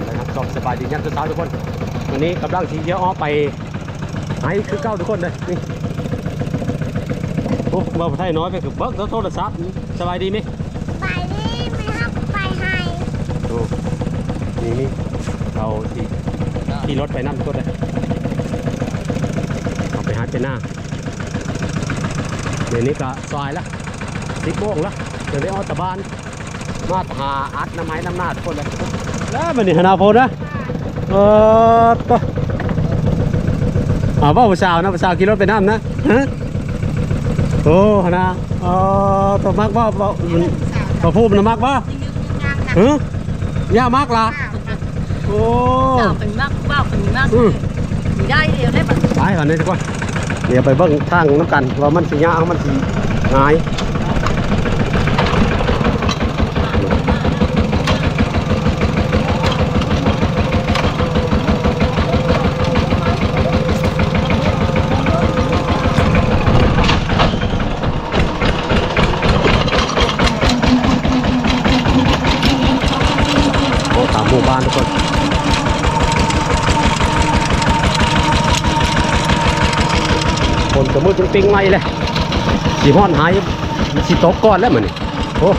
ามนะครับชอบสบายดียันเช้าๆทุกคนวันนี้กำลังทีเยอะอ้อไปไห้คือเก้าทุกคนเลยนี่โอ้มาไทยน้อยไปคือเบิกแล้วโทรศัพท์สบายดีไหมไปนี่ไม่ครับไปให้โอ้นี่นี่เราที่ที่รถไปนั่นทุกคนเลยเอาไปหาเจน่าเดี๋ยวนี้ก็ซอยละสิบโมงละเดี๋ยวได้ออกจากบ้านมาหาอัดน้ำไม้น้ำหน้าทุกคนเลย แล้วมันนี่หนาโพดนะเออก็อ่าว่าผู้สาวนะผู้สาวขี่รถไปน้ำนะฮะโอ้นะเออตัวมักว่าว่าตัวพูดมันมักว่าฮะย่ามากละโอ้เจ้าเป็นมากเป้าเป็นมากอืมมีได้เดียวได้ปะไปก่อนเลยดีกว่าเดี๋ยวไปเบิ่งทางน้ำกันว่ามันสิยากมันสิง่ายโอ้ตานทุกคนคนกระมืดจนปิงไม่เลยสีห้อนหายมันสีตกก้อนแล้วมันนี่โอ้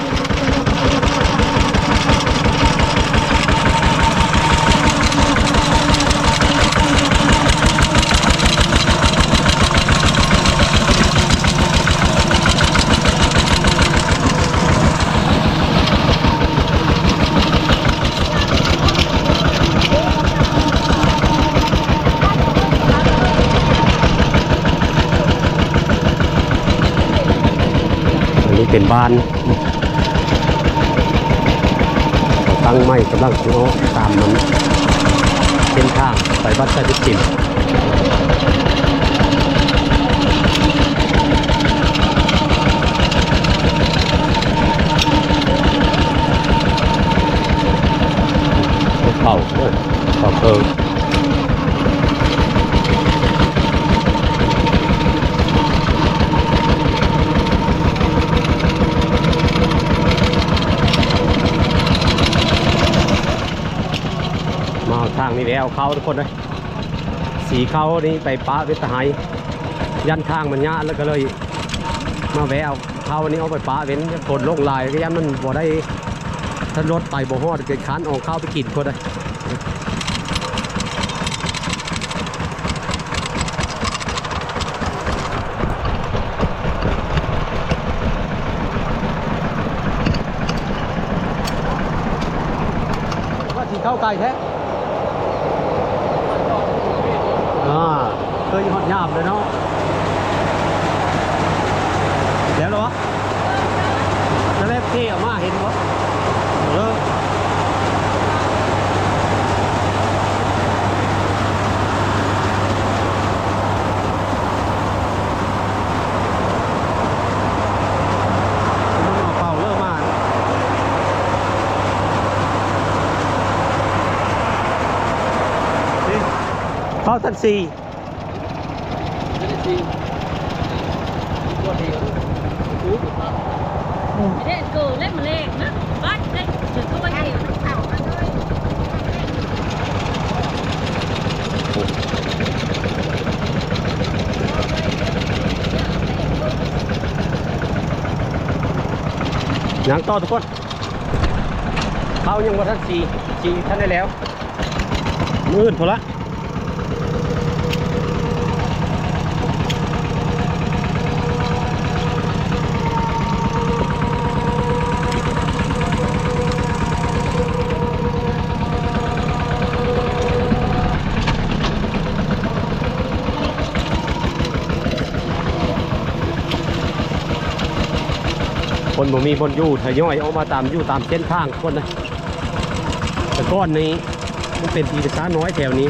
เป็นบ้านตั้งไม้กำลังสิเอาตามมันเส้นทางไปวัดสะดิจิมเขาเขาเคิง มาเอาทาง นี่แล้วเขาทุกคนเลยสีเขานี่ไปป้าเวทหายยันทางมันยะแล้วก็เลย มาแวะเอาเขานี้เอาไปป้าเว้นฝนลงลายก็ยันมันบ่ได้ถ้ารถไปบ่ฮอดเกิดคันออกเข้าไปกินคนเลยว่าสีเข้าไกลแท้อ่าเคยหอดยามเลยเนาะเดี๋ยวเหรอจะเล็บเที่ยวมาเห็นวะเออมันเอาเป่าเลิกมา เข้าทันซีไม่ได้เกิดเล่นมาเล่นนะบ้านเล่นจุดเข้าไปเดียวเข่ามาด้วยยังต่อทุกคนเขายังบ่ทันซีซีท่านได้แล้วมืดพอละ คนบ่มีบนยู่ทยอยออกมาตามยู่ตามเส้นทางคนนะแต่ก้อนนี้มันเป็นทีประชาน้อยแถวนี้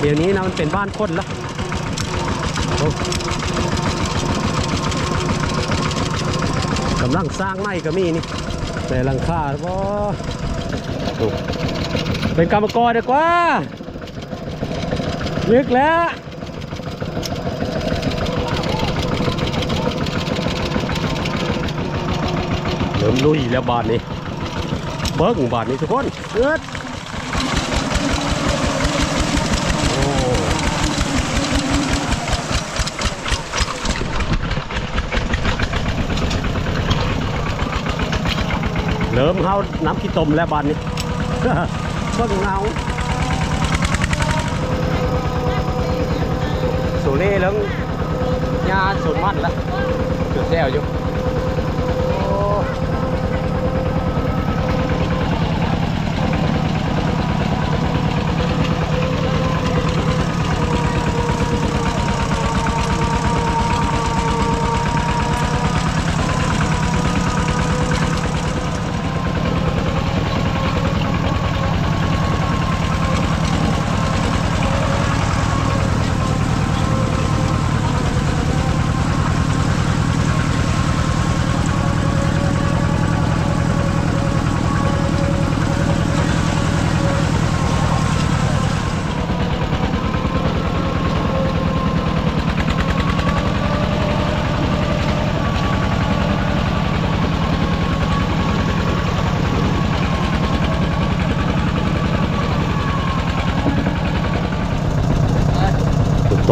เดี๋ยวนี้นะมันเป็นบ้านคนละกำลังสร้างไม้ก็มีนี่แต่หลังคาบ่เป็นกรรมกรดีกว่าลึกแล้ว ริมลุยแล้วบานนี้เบิกบานนี้ทุกคนเอิดเริ่มเข้าน้ำขี้ตมแล้วบานนี้เบิ้งเงาสูนี่เรื่องยาสุนมันละสูนแซวอยู่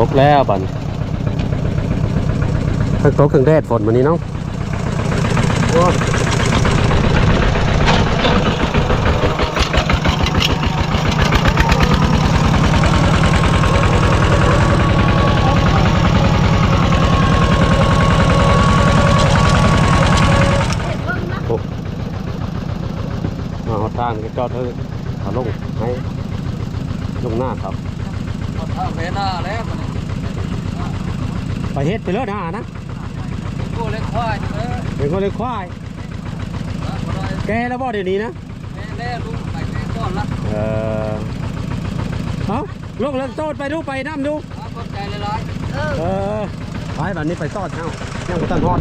กแล้วบันี้ถ้าตกเครื่องแดดฝนวันนี้เนาะมาเอทางก็จอดเธอเอาลงให้ลงหน้าครับทางเดินหน้าแล้ว ไปเฮ็ดไปเลยนะนะกูเล็กควายเลยเป็นคนเลยควาย แกแล้วบ่เดี๋ยวนี้นะแม่แน่ลุงไปแม่ก่อนละเออเอาลงเลิกโตดไปดูไปน้ำดูขอบใจหลายเออไปแบบนี้ไปตอดเอ้ายังบ่ตันฮอด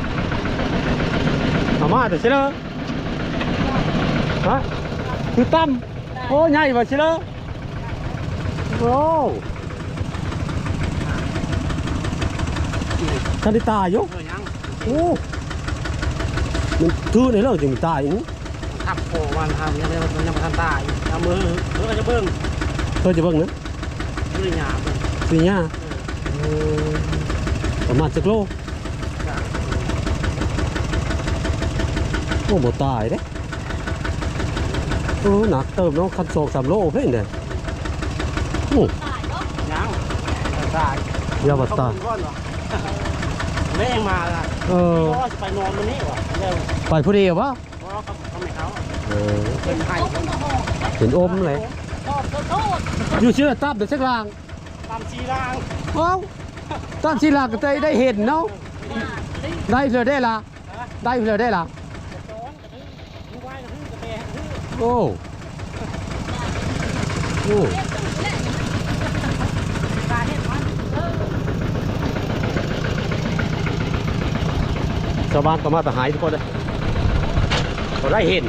ห็นเนาะได้เห็นเอามาแต่เชลอฮะคือตั้มโอ้ใหญ่กว่าเชลอโอ้ทันได้ตายอยู่ๆเออยังโอ้มันทื่อในเรื่องจริงตายอย่างนี้ขับโผวันทำยังไงมันยังไม่ทันตายเอามือเออจะเบิ่งเธอจะเบิ่งนะมือหยาบสี่ย่าเออประมาณสักโล อ้บ่ตายเด้โอ้หนักเติมเนาะคันสองสามโลเพ่นเด้โอ้ยังตายยาบัตตายก้อนเหรอแม่งมาละเออก็ไปนอนตรงนี้วะเร็วไปผู้เดียววะเพราะเขาเขาไม่เขาเออเป็นไห้เห็นอมเลยโทษโทษอยู่เชื่อตับเดี๋ยวสักลางตามชีรางเอ้าตับชีลางก็ได้ได้เห็นเนาะได้เลยได้ละได้เลยได้ละ โอ้โอ้การเห็นมันชาวบ้านก็มาแต่หายทุกคนเลยก็ได้เห็น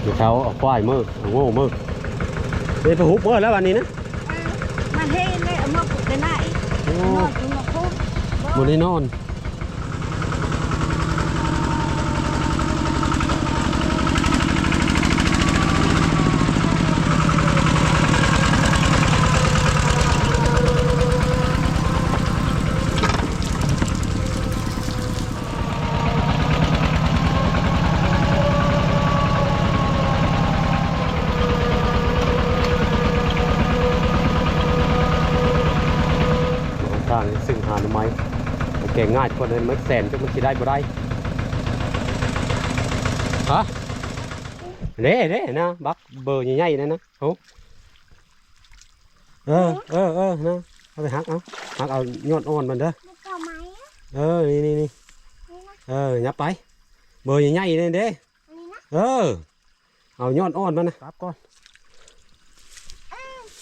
เดี๋ยวเขาเอาควายมือเอาโง่มือเดี๋ยวไปหุบเมื่อแล้ววันนี้นะมันเห็นเลยเอามาปลูกได้ไหน โอ้นอนอยู่มาคุกวันนี้นอนทางซึ่งหาหน่อไม้ แกงง่ายคนเลยไม่แสนจะมันสิได้บ่ได้ฮะเด้เด้นะบักเบอร์ใหญ่ๆนั่นนะโอ้เออเออเออนะเอาไปหักเอาหักเอายอดอ่อนมันเด้อมันก็ไหมอะเออนี่นี่นี่นี่นะเออยับไป เบอร์ใหญ่ๆนี่เด้อันนี้นะเออเอายอดอ่อนมันนะครับก่อน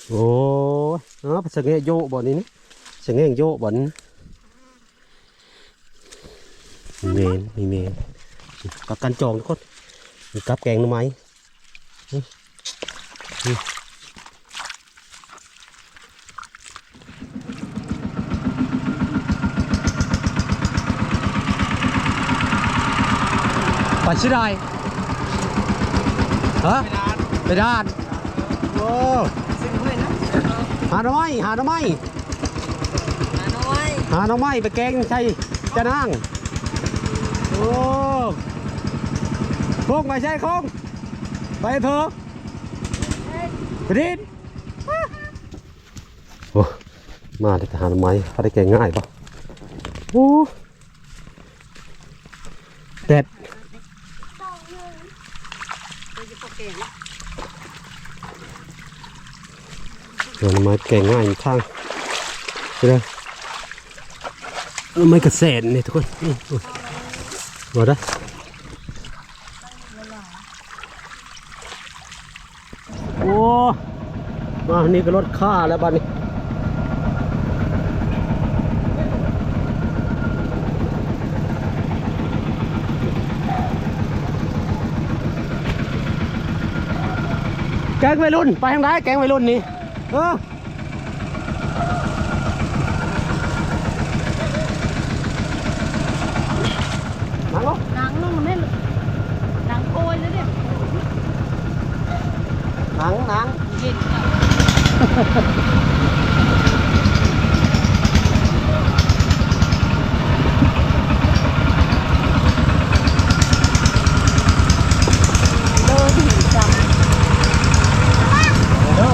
โอ้ยเออสงเงยโยบ่นี่นี่สงเงยโยบ่น มีเมนมีเมนกับกันจองทุกคนมีกับแกงหน่อไม้นี่นี่ไปชิได้ฮะไปด้านโอ้หาหน่อไม้หาหน่อไม้น้อยหาหน่อไม้ไปแกงใส่จะนั่ง โอ้โค้งไปใช่โค้งไปเถอะไปดินโอ้มาได้หาหน่อไม้เขาได้แกง่ายปะโอ้แดดเดี๋ยวหน่อไม้แกงง่ายอยู่ข้างไปเลยไม่กระแสนเนี่ยทุกคน นี่โอ้ยมาได้โอ้มานี่ก็รถค่าแล้วบ้านนี้แกงวัยรุ่น ไปทางไหนแกงวัยรุ่นนี่ เออ มาลง หนังนึงมันไม่หนังโกยแล้วเนี่ย หนังหนัง เย็นอะ เด้อ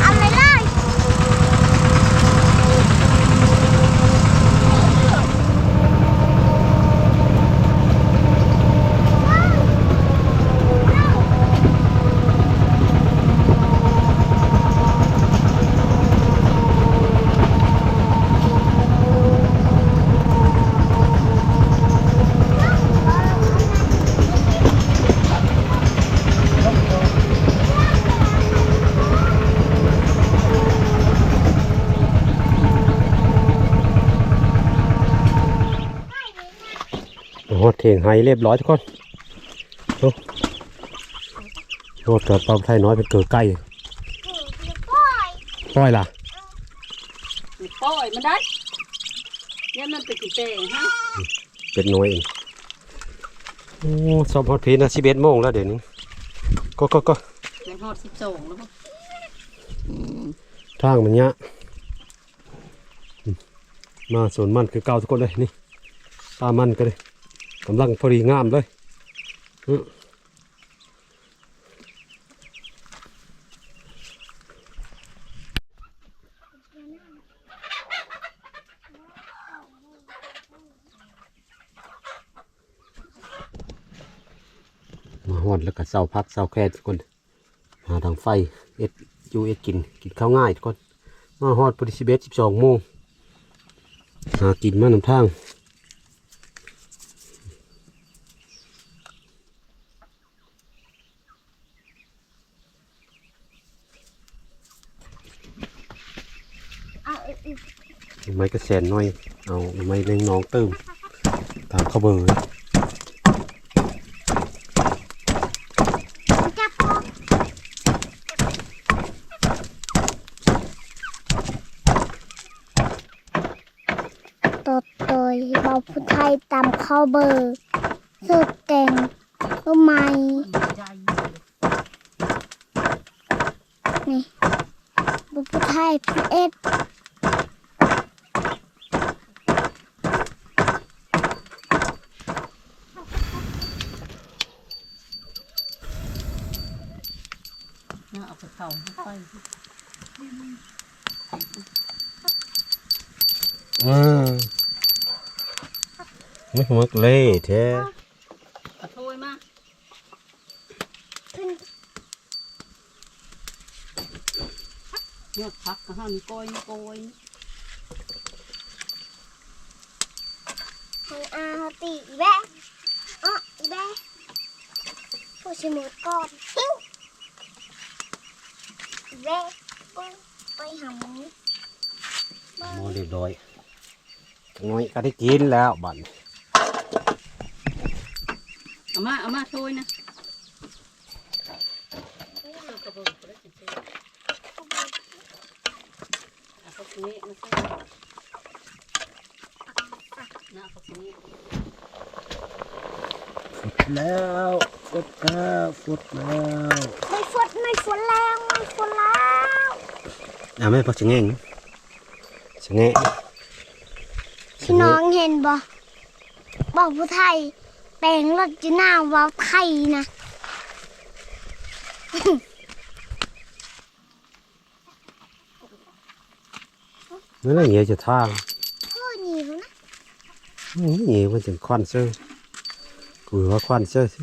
เอาเลยเลย โอ้โหเถียงไฮเรียบร้อยทุกคนโอ้โหเกิดปลาไทยน้อยเป็นเกิดใกล้ปล่อยปล่อยล่ะปล่อยมันได้ยันมันไปกี่เตงฮะเป็นน้อยเองโอ้สอบฮอตพีนะสิบเอ็ดโมงแล้วเดี๋ยวนี้ก็ก็ก็ในฮอดสิบสองแล้วมั้งทางมันเนี้ยอืมมาสวนมันคือเก่าทุกคนเลยนี่ตามันก็เลย กำลังพอดีงามเลยมาหอดแล้วก็เสาพักเสาแค่ทุกคนหาทางไฟเอ็ดยูเอ็ดกินกินข้าวง่ายทุกคนมาหอดพอดีสิบเอ็ดสิบสองโมงหากินมานำทาง ไม้กระแสนหน่อย เอาไม้เล้งน้องเติม ตามเข้าเบอร์เลยจับพอตดโดยเบาผู้ไทยตามเข้าเบอร์สุดเก่งรู้ไหม ใจ นี่เบาผู้ไทยพีเอ็ด เนี่ยเอาไปเผาไปอ่าไม่หัวกเลยแท้กระโถยมาขึ้นยอดพักก็ห้ามก้อยก้อยของอาเขาตีอีแบะอ๋ออีแบะผู้ชิมดก่อนปิ้ว อีแบะปุ้งไปหาหมูหมอเรียบร้อยน้อยก็ได้กินแล้วบัดนี้เอามาเอามาช่วยนะเอาพวกนี้มาช่วยนะพวกนี้แล้วฟดแล้วฟดแล้วไม่ ฝนไม่ฝนแล้วไม่ฝนแล้วอะแม่พอจะแง่งจะแง่พี่น้องเห็นบ่บอกผู้ไทย แปลงรถจีน่าว่าไทยนะนั่นแหละเหี้ยจะทางพ่อหนีแล้วนะนี่มันถึงควันเซอร์กูว่าควันเซอร์สิ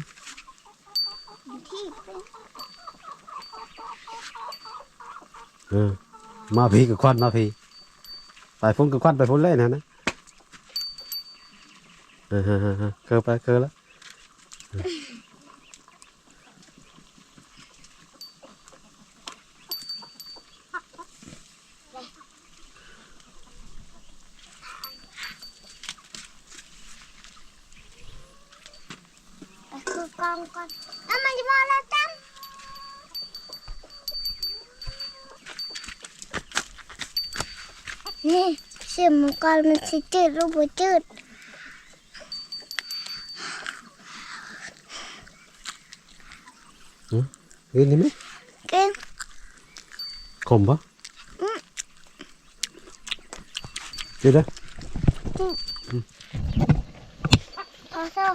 ที่เป็น เออมาพี่กับควันมาพี่ไปพุ่งกับควันไปพุ่งเล่นนะนะเออเออเออเออเกินไปเกินแล้ว แต่คือกองก่อนแล้วมันจะมาแล้วจังนี่เสียงมังกรมันสิจืดรูปบ่จืดเห็นไหมเก่งขมปะเดี๋ยวเด้อพอเซอ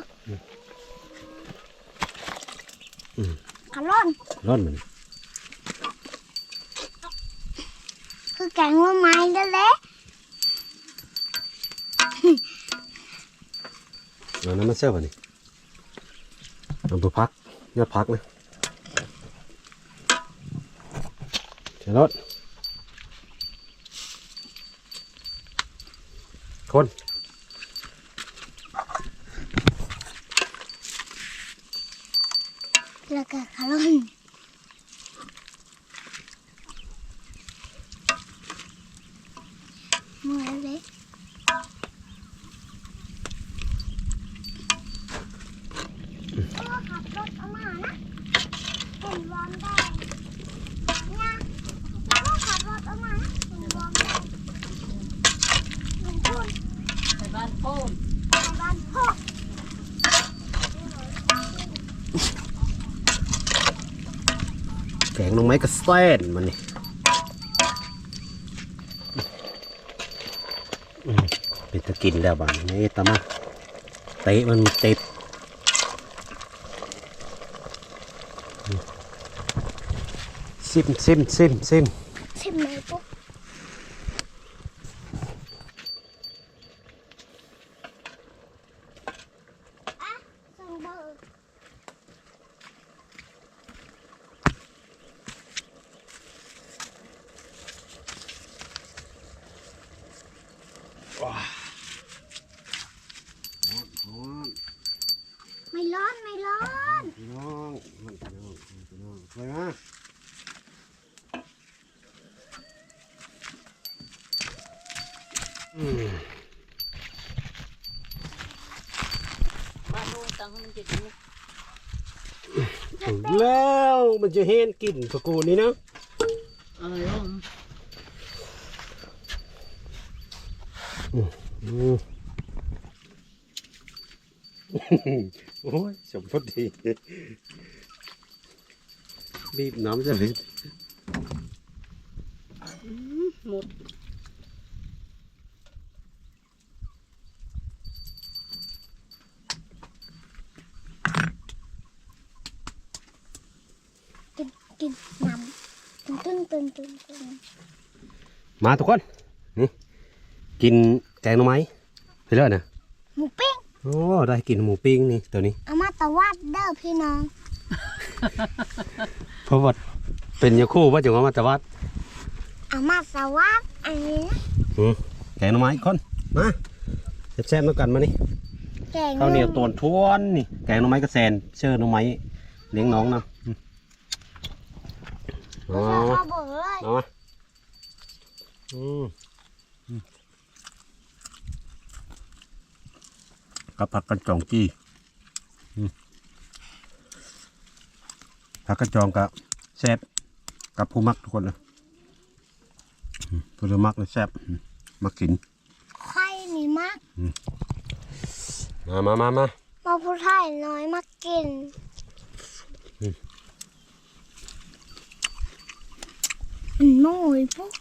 ขะล่อนร้อนมันคือแกงว่าไม้นั่นแหละ เอาน้ำมันเสิร์ฟอันนี้เอาไปพักยอดพักนะเชิญรถคน แล้วก็ขะล่อนมือเล็กโอ้ขับรถเอามานะเห็นวอมได้เนี่ยโอ้ขับรถเอามานะเห็นวอมได้หนึ่งคน ไปบ้านโป้ม ไปบ้านพ่อ แกงลง ไม้กระแซ่นมันนี่เป็นตะกินแล้วบ้านนี่ตามาเตะมันเต็บซิมซิมซิมซิมปุ๊บอะส่งเบอร์ ไม่ร้อนไม่ร้อน พี่น้องมันพี่น้องพี่น้องไปมาอืม บ้านโน้ นตังให้มันนี่ถึงแล้วมันจะเห็นกลิ่นตะกูนี่นะเออลงอืมโอ้ยสมพอดีบีบน้ำจะเลยหมด กินกินน้ำตึ้งตึ้งตึ้งตึ้งตึ้งมาทุกคน นี่ กินแกงหน่อไม้ไปเลยนะหมูปิ้งโอ้ได้กินหมูปิ้งนี่ตัวนี้ เอามาตะวัดเด้อพี่น้องเพราะว่าเป็นยาคู่ว่าจะมามาแต่วัดเอามาสวัสดอันนี้นะอืมแกงหน่อไม้คนมาแซ่บๆแล้วกันมานี่แกงข้าวเหนียวตวนทวนนี่แกงหน่อไม้กระแซนเชื่อหน่อไม้เลี้ยงน้องนะ อืมก็อ๋อจะเข้าบอกเลยเอามาอืมอืมกับผักกระจองจี้อืมผักกระจองกับแซ่บกับผู้มักทุกคนเลยอืมผู้ที่มักเลยแซ่บอืมมักกินไข่นี่มากมามามามามาผู้ไทยน้อยมากิน อืม มันโม่ยปุ๊ก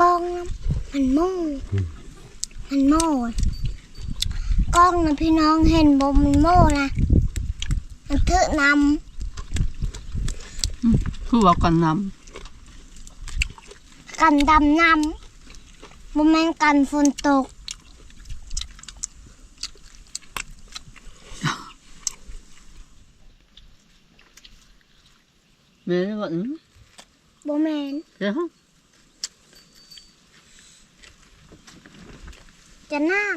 กล้องนะมันโม่มันโม่ยกล้องนะพี่น้องเห็นบ่มันโม่นะมันเถอะนคือว่ากันนำกันดำนำบ่แม่นกันฝนตกำแม่ได้ว่าอืม บ่แม่นเดี๋ยวจะนั่ง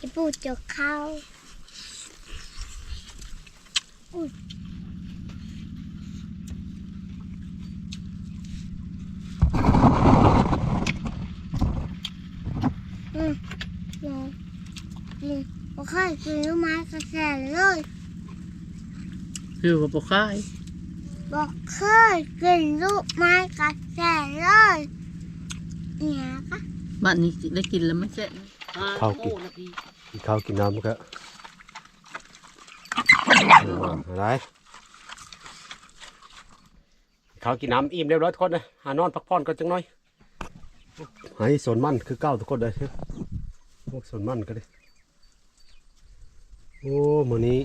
อีปูจกข้าวอุ๊ยอืมอืมอืมโอเคกินลูกไม้กระแสเลยคือว่าบ่คาย บอกเคยกินลูกไม้กระแสเลยเนี่ยก็บ้านนี้ได้กินแล้วมันแซ่บข้าวกินกินข้าวกินน้ำก็อะไรข้าวกินน้ำอิ่มเรียบร้อยทุกคนเลยหานอนพักผ่อนกันจังหน่อยให้สวนมันคือเก้าทุกคนเลยพวกสวนมันก็เลยโอ้มื้อนี้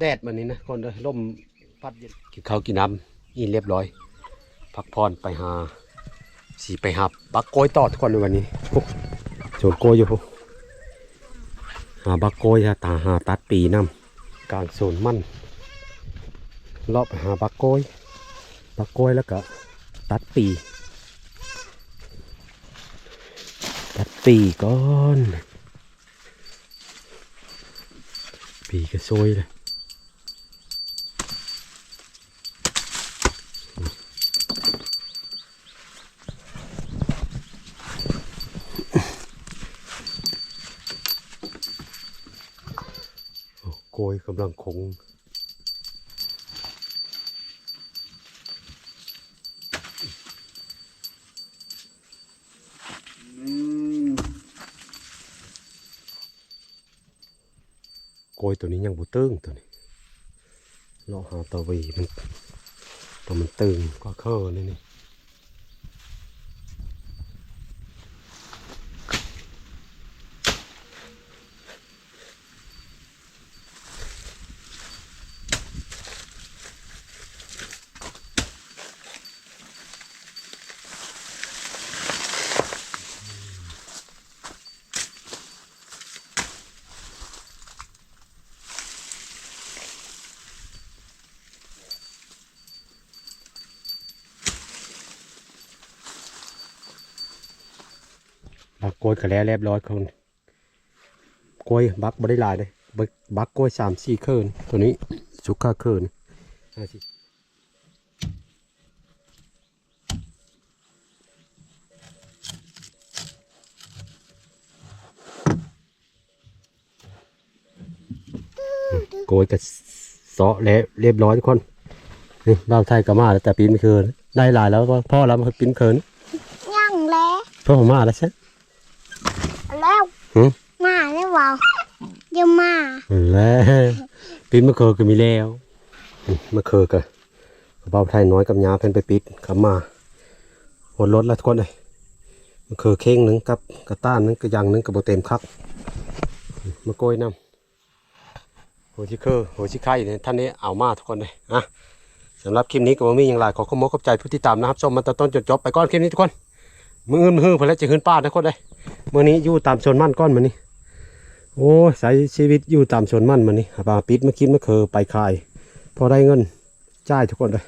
แดดมื้อนี้นะคนเลยลมพัดเย็นกินข้าวกินน้ำ อิ่เรียบร้อย พักผ่อนไปหาสีไปหาปักโกยต่อทุกคนในวันนี้โจนโกยอยู่หาบักโกยฮะตาหาตัดปีน้ำกลางโซนมันเลาไปหาบักโกยบักโกยแล้วก็ตัดปี ตัดปีก่อน ปีก็ซวยเลยโอ้โกำลังคงโกยตัวนี้ยังบ่ตึงตัวนี้เราหาตัววีมันตัวมันตึงก็เข้านี่นี่ กโกยก็แล้วเรียบร้อยคนโกยบักบ่ได้หลายเลยบักบักโกยสามสี่เคินตัวนี้สุกค่าเคินห้าสิโกยก็เสาะแล้วเรียบร้อยทุกคนนี่บ่าวไทยก็มาแล้วแต่ปีนไม่เคินได้หลายแล้วพ่อแล้วมันปีนเคินย่างแล้วพ่อผมมาแล้วใช่ แล้วหืมมาแล้วเปล่าเดี๋ยวมาแล้วปิดมะเขือก็มีแล้วอืมมะเขือก็กระเป๋าไทยน้อยกับยาเพิ่นไปปิดกลับมาหดรถแล้วทุกคนเลยมะเขือเข่งหนึงกับกระต้านหนึงกระยังหนึงกับโบเต็มคักมะโกยน้ำหัวชิเคอร์หัวชิไข่เนี่ยท่านนี้เอามาทุกคนเลยอะสำหรับคลิปนี้ก็บ่มีอย่างไรขอขอบคุณขอบใจผู้ที่ตามนะครับชมมาตั้งต้นจนจบไปก่อนคลิปนี้ทุกคนมืออื่นมือหื้อเพื่อจะขึ้นป้าทุกคนเลย เมื่อนี้อยู่ตามชนมั่นก้อนมันนี่โอ้ยใช้ชีวิตอยู่ตามชนมั่นมันนี่ปลาปิดมาคิดมาเคอไปขาย พอได้เงินจ่ายทุกคนเลย